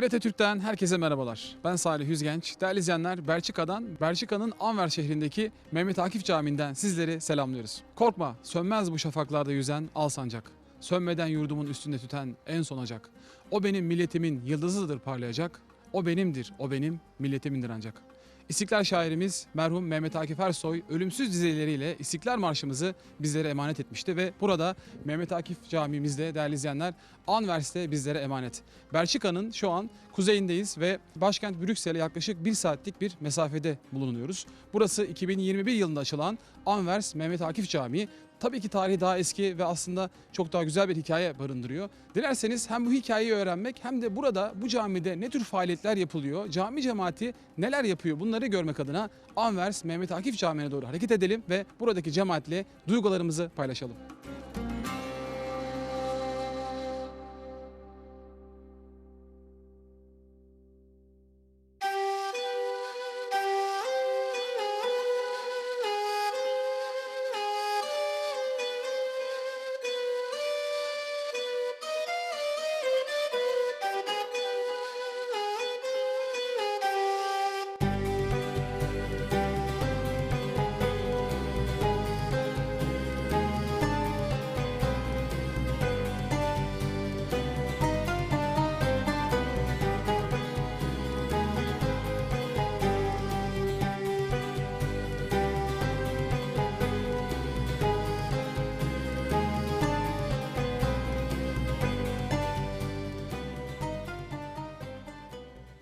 TRT Türk'ten herkese merhabalar. Ben Salih Yüzgenç. Değerli izleyenler, Belçika'dan, Belçika'nın Anver şehrindeki Mehmet Akif Camii'nden sizleri selamlıyoruz. Korkma, sönmez bu şafaklarda yüzen al sancak. Sönmeden yurdumun üstünde tüten en son ocak. O benim milletimin yıldızıdır parlayacak. O benimdir, o benim milletimindir ancak. İstiklal şairimiz merhum Mehmet Akif Ersoy ölümsüz dizeleriyle İstiklal Marşımızı bizlere emanet etmişti ve burada Mehmet Akif Camimizde değerli izleyenler Anvers'te bizlere emanet. Belçika'nın şu an kuzeyindeyiz ve başkent Brüksel'e yaklaşık bir saatlik bir mesafede bulunuyoruz. Burası 2021 yılında açılan Anvers Mehmet Akif Camii. Tabii ki tarihi daha eski ve aslında çok daha güzel bir hikaye barındırıyor. Dilerseniz hem bu hikayeyi öğrenmek hem de burada bu camide ne tür faaliyetler yapılıyor, cami cemaati neler yapıyor bunları görmek adına Anvers Mehmet Akif Camii'ne doğru hareket edelim ve buradaki cemaatle duygularımızı paylaşalım.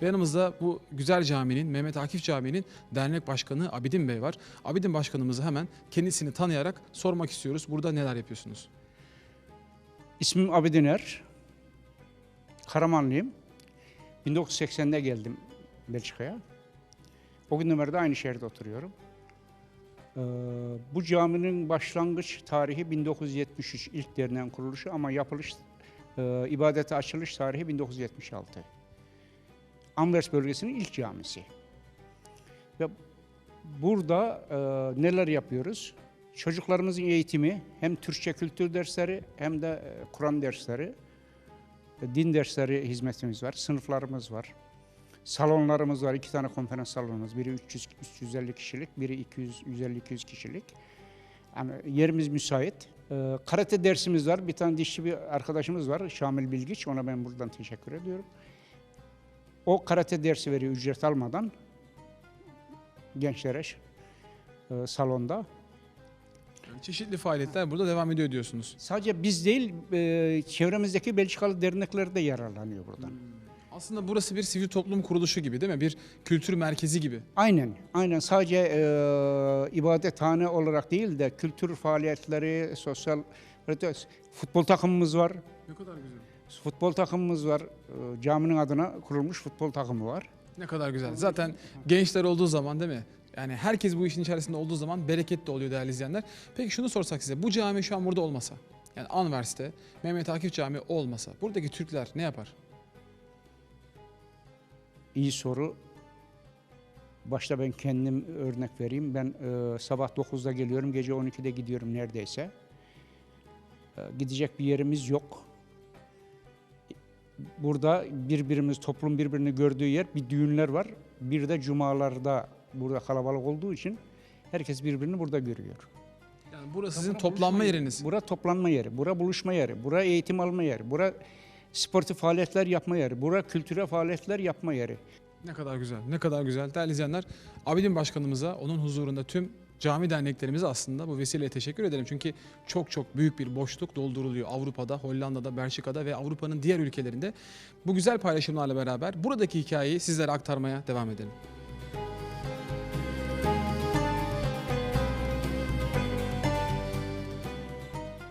Ve yanımızda bu güzel caminin, Mehmet Akif Camii'nin dernek başkanı Abidin Bey var. Abidin başkanımızı hemen kendisini tanıyarak sormak istiyoruz. Burada neler yapıyorsunuz? İsmim Abidiner. Karamanlıyım. 1980'de geldim Belçika'ya. O günden beri aynı şehirde oturuyorum. Ee, bu caminin başlangıç tarihi 1973 ilk derneğin kuruluşu ama yapılış, e, ibadete açılış tarihi 1976. Anvers bölgesinin ilk camisi. Ve burada e, neler yapıyoruz? Çocuklarımızın eğitimi hem Türkçe kültür dersleri hem de e, Kur'an dersleri, e, din dersleri hizmetimiz var, sınıflarımız var. Salonlarımız var, iki tane konferans salonumuz. Biri 300-350 kişilik, biri 200-150-200 kişilik. Yani yerimiz müsait. E, karate dersimiz var. Bir tane dişçi bir arkadaşımız var, Şamil Bilgiç. Ona ben buradan teşekkür ediyorum. O karate dersi veriyor ücret almadan gençlere e, salonda. Yani çeşitli faaliyetler burada devam ediyor diyorsunuz. Sadece biz değil, e, çevremizdeki Belçikalı dernekler de yararlanıyor buradan. Aslında burası bir sivil toplum kuruluşu gibi değil mi? Bir kültür merkezi gibi. Aynen, aynen. Sadece e, ibadethane olarak değil de kültür faaliyetleri, sosyal futbol takımımız var. Ne kadar güzel. Futbol takımımız var. E, caminin adına kurulmuş futbol takımı var. Ne kadar güzel. Zaten gençler olduğu zaman değil mi? Yani herkes bu işin içerisinde olduğu zaman bereket de oluyor değerli izleyenler. Peki şunu sorsak size. Bu cami şu an burada olmasa, yani Anvers'te Mehmet Akif Camii olmasa buradaki Türkler ne yapar? İyi soru. Başta ben kendim örnek vereyim. Ben e, sabah 9'da geliyorum, gece 12'de gidiyorum neredeyse. E, gidecek bir yerimiz yok. Burada birbirimiz, toplum birbirini gördüğü yer bir düğünler var. Bir de cumalarda burada kalabalık olduğu için herkes birbirini burada görüyor. Yani burası sizin Bura toplanma yeriniz. Yeri. Bura toplanma yeri, bura buluşma yeri, bura eğitim alma yeri, bura sportif faaliyetler yapma yeri, bura kültürel faaliyetler yapma yeri. Ne kadar güzel, ne kadar güzel. Değerli izleyenler, Abidin Başkanımıza, onun huzurunda tüm cami derneklerimize aslında bu vesileyle teşekkür ederim. Çünkü çok çok büyük bir boşluk dolduruluyor Avrupa'da, Hollanda'da, Belçika'da ve Avrupa'nın diğer ülkelerinde. Bu güzel paylaşımlarla beraber buradaki hikayeyi sizlere aktarmaya devam edelim.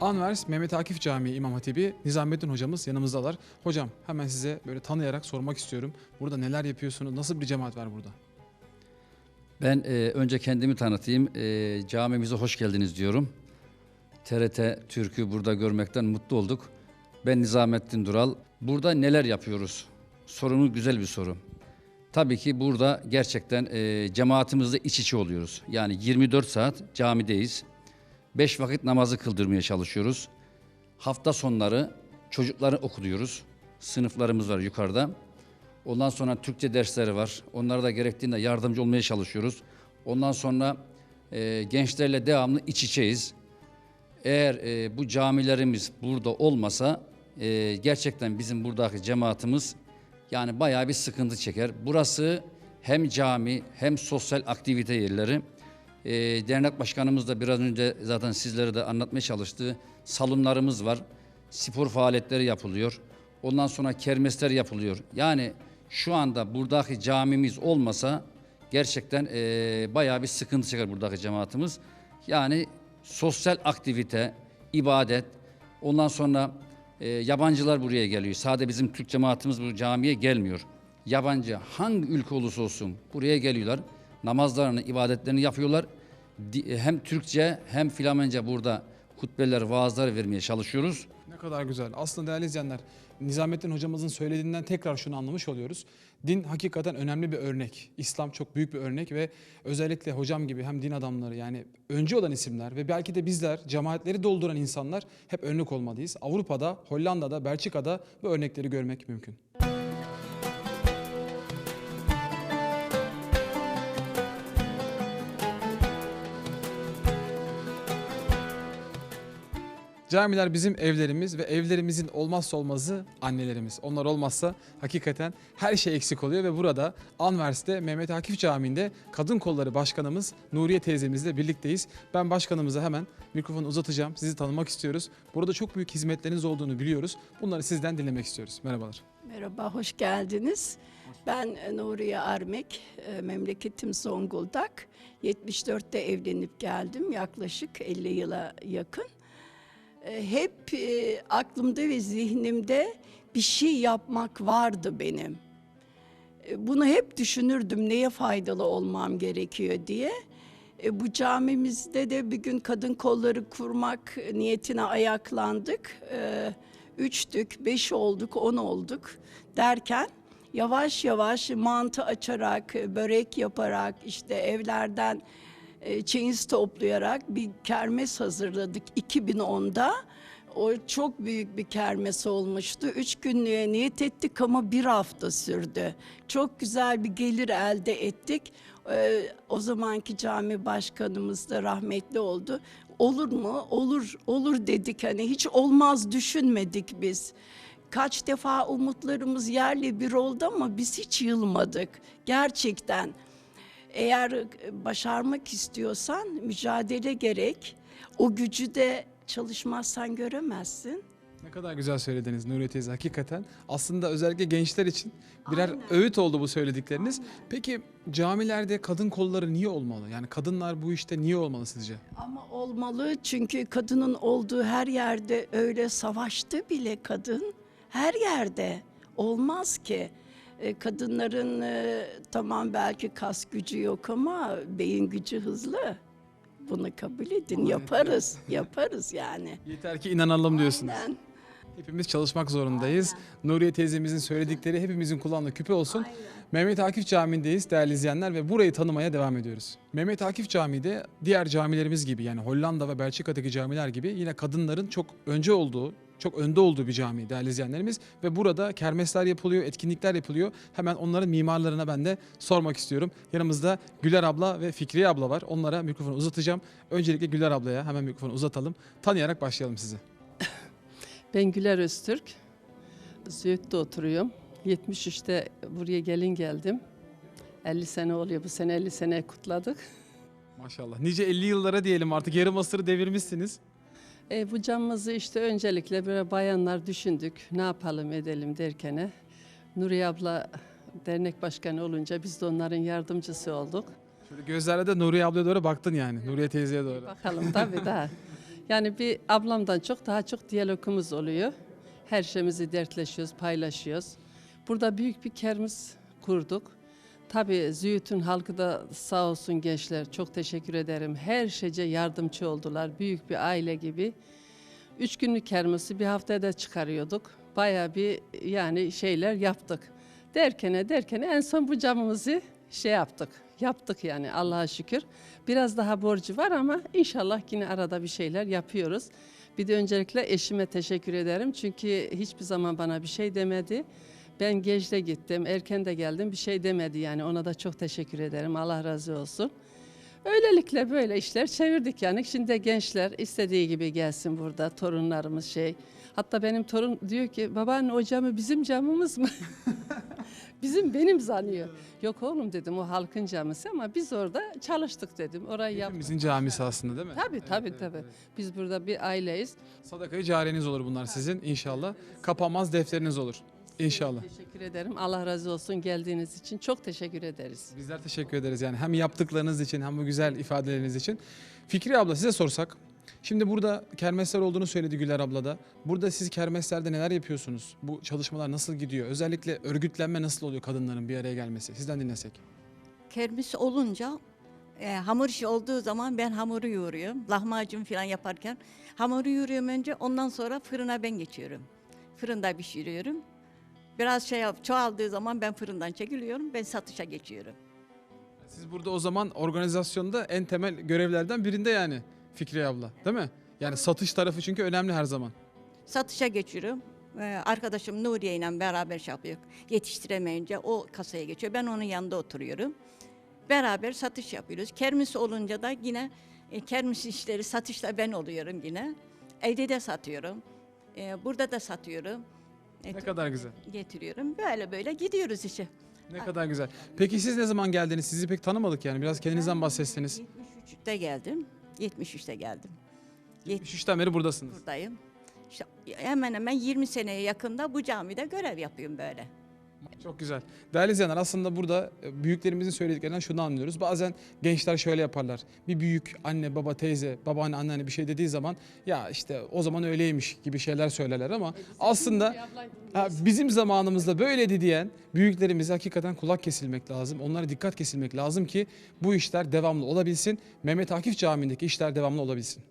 Anvers Mehmet Akif Camii İmam Hatibi Nizamettin hocamız yanımızdalar. Hocam hemen size böyle tanıyarak sormak istiyorum. Burada neler yapıyorsunuz? Nasıl bir cemaat var burada? Ben e, önce kendimi tanıtayım. E, camimize hoş geldiniz diyorum. TRT Türk'ü burada görmekten mutlu olduk. Ben Nizamettin Dural. Burada neler yapıyoruz? Sorunuz güzel bir soru. Tabii ki burada gerçekten e, cemaatimizle iç içe oluyoruz. Yani 24 saat camideyiz. 5 vakit namazı kıldırmaya çalışıyoruz. Hafta sonları çocukları okutuyoruz. Sınıflarımız var yukarıda. Ondan sonra Türkçe dersleri var. Onlara da gerektiğinde yardımcı olmaya çalışıyoruz. Ondan sonra e, gençlerle devamlı iç içeyiz. Eğer e, bu camilerimiz burada olmasa e, gerçekten bizim buradaki cemaatimiz yani bayağı bir sıkıntı çeker. Burası hem cami hem sosyal aktivite yerleri. E, dernek başkanımız da biraz önce zaten sizlere de anlatmaya çalıştı. Salonlarımız var. Spor faaliyetleri yapılıyor. Ondan sonra kermesler yapılıyor. Yani şu anda buradaki camimiz olmasa gerçekten e, bayağı bir sıkıntı çeker buradaki cemaatimiz. Yani sosyal aktivite, ibadet, ondan sonra e, yabancılar buraya geliyor. Sadece bizim Türk cemaatimiz bu camiye gelmiyor. Yabancı hangi ülke olursa olsun buraya geliyorlar. Namazlarını, ibadetlerini yapıyorlar. Hem Türkçe hem Flamence burada hutbeler, vaazlar vermeye çalışıyoruz. Ne kadar güzel. Aslında değerli izleyenler, Nizamettin hocamızın söylediğinden tekrar şunu anlamış oluyoruz. Din hakikaten önemli bir örnek. İslam çok büyük bir örnek ve özellikle hocam gibi hem din adamları yani öncü olan isimler ve belki de bizler cemaatleri dolduran insanlar hep örnek olmalıyız. Avrupa'da, Hollanda'da, Belçika'da bu örnekleri görmek mümkün. Camiler bizim evlerimiz ve evlerimizin olmazsa olmazı annelerimiz. Onlar olmazsa hakikaten her şey eksik oluyor ve burada Anvers'te Mehmet Akif Camii'nde Kadın Kolları Başkanımız Nuriye teyzemizle birlikteyiz. Ben başkanımıza hemen mikrofonu uzatacağım. Sizi tanımak istiyoruz. Burada çok büyük hizmetleriniz olduğunu biliyoruz. Bunları sizden dinlemek istiyoruz. Merhabalar. Merhaba, hoş geldiniz. Ben e, Nuriye Armek, e, memleketim Zonguldak. 74'te evlenip geldim, yaklaşık 50 yıla yakın. E, Hep e, aklımda ve zihnimde bir şey yapmak vardı benim. E, Bunu hep düşünürdüm, neye faydalı olmam gerekiyor diye. Bu camimizde de bir gün kadın kolları kurmak niyetine ayaklandık. Üçtük, beş olduk, on olduk derken yavaş yavaş mantı açarak, börek yaparak, işte evlerden e, çeyiz toplayarak bir kermes hazırladık 2010'da. O çok büyük bir kermes olmuştu. Üç günlüğe niyet ettik ama bir hafta sürdü. Çok güzel bir gelir elde ettik. Ee, o zamanki cami başkanımız da rahmetli oldu. Olur mu? Olur, olur dedik. Hani hiç olmaz düşünmedik biz. Kaç defa umutlarımız yerle bir oldu ama biz hiç yılmadık. Gerçekten. Eğer e, başarmak istiyorsan mücadele gerek. O gücü de çalışmazsan göremezsin. Ne kadar güzel söylediniz Nuriye teyze hakikaten. Aslında özellikle gençler için birer Aynen. öğüt oldu bu söyledikleriniz. Peki camilerde kadın kolları niye olmalı? Yani kadınlar bu işte niye olmalı sizce? Ama olmalı çünkü kadının olduğu her yerde öyle savaştı bile kadın. Her yerde olmaz ki. E, Kadınların e, tamam belki kas gücü yok ama beyin gücü hızlı. Bunu kabul edin. Yaparız. Yaparız yani. Yeter ki inanalım diyorsunuz. Aynen. Hepimiz çalışmak zorundayız. Nuriye teyzemizin söyledikleri hepimizin kulağında küpe olsun. Mehmet Akif Camii'ndeyiz değerli izleyenler ve burayı tanımaya devam ediyoruz. Mehmet Akif Camii'de diğer camilerimiz gibi yani Hollanda ve Belçika'daki camiler gibi yine kadınların çok önce olduğu, çok önde olduğu bir cami değerli izleyenlerimiz. Ve burada kermesler yapılıyor, etkinlikler yapılıyor. Hemen onların mimarlarına ben de sormak istiyorum. Yanımızda Güler abla ve Fikriye abla var. Onlara mikrofonu uzatacağım. Öncelikle Güler ablaya hemen mikrofonu uzatalım. Tanıyarak başlayalım sizi. Ben Güler Öztürk. Züğüt'te oturuyorum. 73'te buraya gelin geldim. 50 sene oluyor. Bu sene 50 sene kutladık. Maşallah. Nice 50 yıllara diyelim artık yarım asırı devirmişsiniz. E, bu camımızı işte öncelikle böyle bayanlar düşündük. Ne yapalım edelim derkene. Nuriye abla dernek başkanı olunca biz de onların yardımcısı olduk. Şöyle gözlerle de Nuriye ablaya doğru baktın yani. Nuriye teyzeye doğru. Bakalım tabii daha. Yani bir ablamdan çok daha çok diyalogumuz oluyor. Her şeyimizi dertleşiyoruz, paylaşıyoruz. Burada büyük bir kermis kurduk. Tabii Züğüt'ün halkı da sağ olsun gençler. Çok teşekkür ederim. Her şeyce yardımcı oldular. Büyük bir aile gibi. Üç günlük kermesi bir haftada çıkarıyorduk. Bayağı bir yani şeyler yaptık. Derkene derkene en son bu camımızı şey yaptık. Yaptık yani Allah'a şükür. Biraz daha borcu var ama inşallah yine arada bir şeyler yapıyoruz. Bir de öncelikle eşime teşekkür ederim. Çünkü hiçbir zaman bana bir şey demedi. Ben gecde gittim, erken de geldim. Bir şey demedi yani. Ona da çok teşekkür ederim. Allah razı olsun. Öylelikle böyle işler çevirdik yani. Şimdi de gençler istediği gibi gelsin burada. Torunlarımız şey. Hatta benim torun diyor ki babaanne o camı bizim camımız mı? bizim benim zanıyor. Yok oğlum dedim o halkın camısı ama biz orada çalıştık dedim. Orayı yaptık. Hepimizin camisi aslında değil mi? Tabii tabii tabii. Biz burada bir aileyiz. Sadakayı careniz olur bunlar sizin inşallah. Kapanmaz defteriniz olur. İnşallah. Teşekkür ederim. Allah razı olsun geldiğiniz için. Çok teşekkür ederiz. Bizler teşekkür ederiz yani hem yaptıklarınız için hem bu güzel ifadeleriniz için. Fikri abla size sorsak. Şimdi burada kermesler olduğunu söyledi Güler abla da. Burada siz kermeslerde neler yapıyorsunuz? Bu çalışmalar nasıl gidiyor? Özellikle örgütlenme nasıl oluyor kadınların bir araya gelmesi? Sizden dinlesek. Kermis olunca e, hamur işi olduğu zaman ben hamuru yoğuruyorum. Lahmacun falan yaparken hamuru yoğuruyorum önce ondan sonra fırına ben geçiyorum. Fırında pişiriyorum. Biraz şey yap, çoğaldığı zaman ben fırından çekiliyorum. Ben satışa geçiyorum. Siz burada o zaman organizasyonda en temel görevlerden birinde yani Fikri abla değil mi? Yani satış tarafı çünkü önemli her zaman. Satışa geçiyorum. Ee, arkadaşım Nuriye ile beraber şey yapıyor. Yetiştiremeyince o kasaya geçiyor. Ben onun yanında oturuyorum. Beraber satış yapıyoruz. Kermis olunca da yine e, kermis işleri satışta ben oluyorum yine. Evde de satıyorum. E, burada da satıyorum. Ne kadar güzel. Getiriyorum. Böyle böyle gidiyoruz işe. Ne kadar güzel. Peki siz ne zaman geldiniz? Sizi pek tanımadık yani. Biraz kendinizden bahsetseniz. 73'te geldim. 73'te geldim. 73'ten beri buradasınız. Buradayım. İşte hemen hemen 20 seneye yakında bu camide görev yapıyorum böyle. Çok güzel. Değerli izleyenler aslında burada e, büyüklerimizin söylediklerinden şunu anlıyoruz. Bazen gençler şöyle yaparlar. Bir büyük anne, baba, teyze, babaanne, anneanne bir şey dediği zaman ya işte o zaman öyleymiş gibi şeyler söylerler ama aslında ha, bizim zamanımızda böyleydi diyen büyüklerimize hakikaten kulak kesilmek lazım. Onlara dikkat kesilmek lazım ki bu işler devamlı olabilsin. Mehmet Akif Camii'ndeki işler devamlı olabilsin.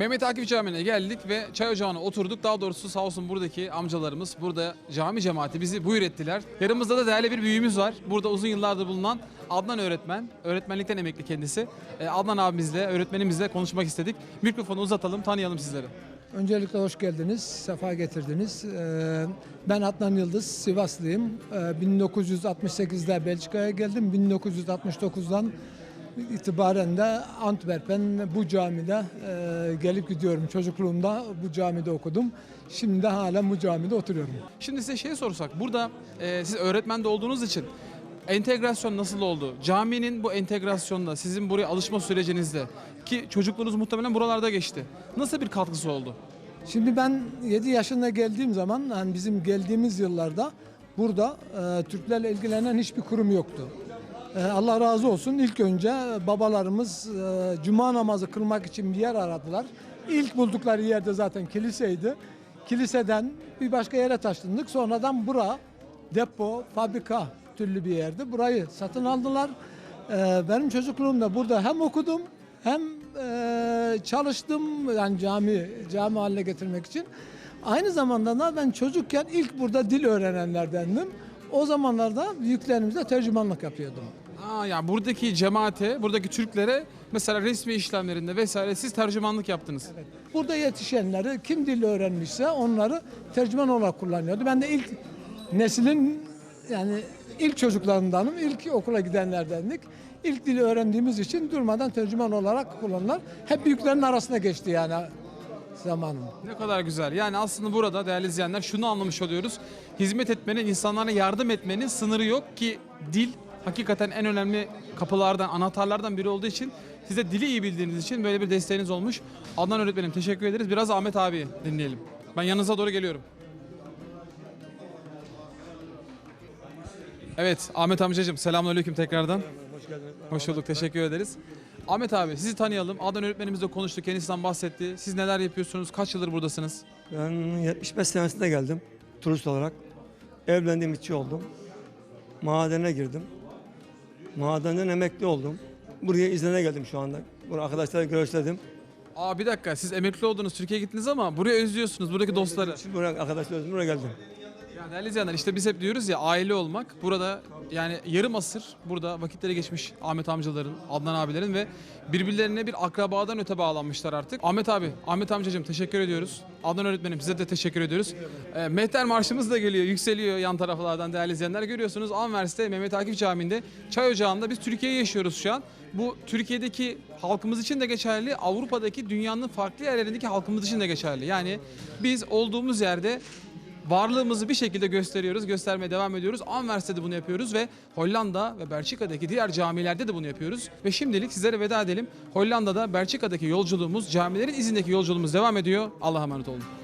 Mehmet Akif Camii'ne geldik ve çay ocağına oturduk. Daha doğrusu sağ olsun buradaki amcalarımız, burada cami cemaati bizi buyur ettiler. Yanımızda da değerli bir büyüğümüz var. Burada uzun yıllardır bulunan Adnan öğretmen. Öğretmenlikten emekli kendisi. Ee, Adnan abimizle, öğretmenimizle konuşmak istedik. Mikrofonu uzatalım, tanıyalım sizleri. Öncelikle hoş geldiniz, sefa getirdiniz. Ee, Ben Adnan Yıldız, Sivaslıyım. Ee, 1968'de Belçika'ya geldim. 1969'dan itibaren de Antwerpen bu camide e, gelip gidiyorum. Çocukluğumda bu camide okudum. Şimdi de hala bu camide oturuyorum. Şimdi size şey sorsak, burada e, siz öğretmen de olduğunuz için entegrasyon nasıl oldu? Caminin bu entegrasyonda, sizin buraya alışma sürecinizde ki çocukluğunuz muhtemelen buralarda geçti. Nasıl bir katkısı oldu? Şimdi ben 7 yaşında geldiğim zaman hani bizim geldiğimiz yıllarda burada e, Türklerle ilgilenen hiçbir kurum yoktu. E, Allah razı olsun ilk önce babalarımız e, cuma namazı kılmak için bir yer aradılar. İlk buldukları yerde zaten kiliseydi. Kiliseden bir başka yere taşındık. Sonradan bura depo, fabrika türlü bir yerdi. Burayı satın aldılar. E, benim çocukluğumda burada hem okudum hem e, çalıştım yani cami cami haline getirmek için. Aynı zamanda da ben çocukken ilk burada dil öğrenenlerdendim. O zamanlarda büyüklerimizle tercümanlık yapıyordum. Aa, yani buradaki cemaate, buradaki Türklere mesela resmi işlemlerinde vesaire siz tercümanlık yaptınız. Burada yetişenleri kim dil öğrenmişse onları tercüman olarak kullanıyordu. Ben de ilk neslin yani ilk çocuklarındanım, ilk okula gidenlerdendik. İlk dili öğrendiğimiz için durmadan tercüman olarak kullanırlar. Hep büyüklerin arasında geçti yani zamanım. Ne kadar güzel. Yani aslında burada değerli izleyenler şunu anlamış oluyoruz. Hizmet etmenin, insanlara yardım etmenin sınırı yok ki dil hakikaten en önemli kapılardan, anahtarlardan biri olduğu için size dili iyi bildiğiniz için böyle bir desteğiniz olmuş. Adnan öğretmenim teşekkür ederiz. Biraz Ahmet abi dinleyelim. Ben yanınıza doğru geliyorum. Evet Ahmet amcacığım selamünaleyküm tekrardan. Hoş geldiniz. Hoş bulduk teşekkür ederiz. Ahmet abi sizi tanıyalım. Adnan öğretmenimiz de konuştu kendisinden bahsetti. Siz neler yapıyorsunuz? Kaç yıldır buradasınız? Ben 75 senesinde geldim turist olarak. Evlendim, içi oldum. Madene girdim. Madenden emekli oldum. Buraya izlene geldim şu anda. Bunu arkadaşlarla görüşledim. Aa bir dakika siz emekli oldunuz Türkiye'ye gittiniz ama buraya özlüyorsunuz buradaki dostları. Şimdi buraya arkadaşlarla buraya geldim. Ya değerli izleyenler işte biz hep diyoruz ya aile olmak. Burada yani yarım asır burada vakitleri geçmiş Ahmet amcaların, Adnan abilerin ve birbirlerine bir akrabadan öte bağlanmışlar artık. Ahmet abi, Ahmet amcacığım teşekkür ediyoruz. Adnan öğretmenim size de teşekkür ediyoruz. E, Mehter Marşımız da geliyor, yükseliyor yan taraflardan değerli izleyenler. Görüyorsunuz Anvers'te Mehmet Akif Camii'nde çay ocağında biz Türkiye'yi yaşıyoruz şu an. Bu Türkiye'deki halkımız için de geçerli, Avrupa'daki dünyanın farklı yerlerindeki halkımız için de geçerli. Yani biz olduğumuz yerde varlığımızı bir şekilde gösteriyoruz, göstermeye devam ediyoruz. Anvers'te de bunu yapıyoruz ve Hollanda ve Belçika'daki diğer camilerde de bunu yapıyoruz. Ve şimdilik sizlere veda edelim. Hollanda'da, Belçika'daki yolculuğumuz, camilerin izindeki yolculuğumuz devam ediyor. Allah'a emanet olun.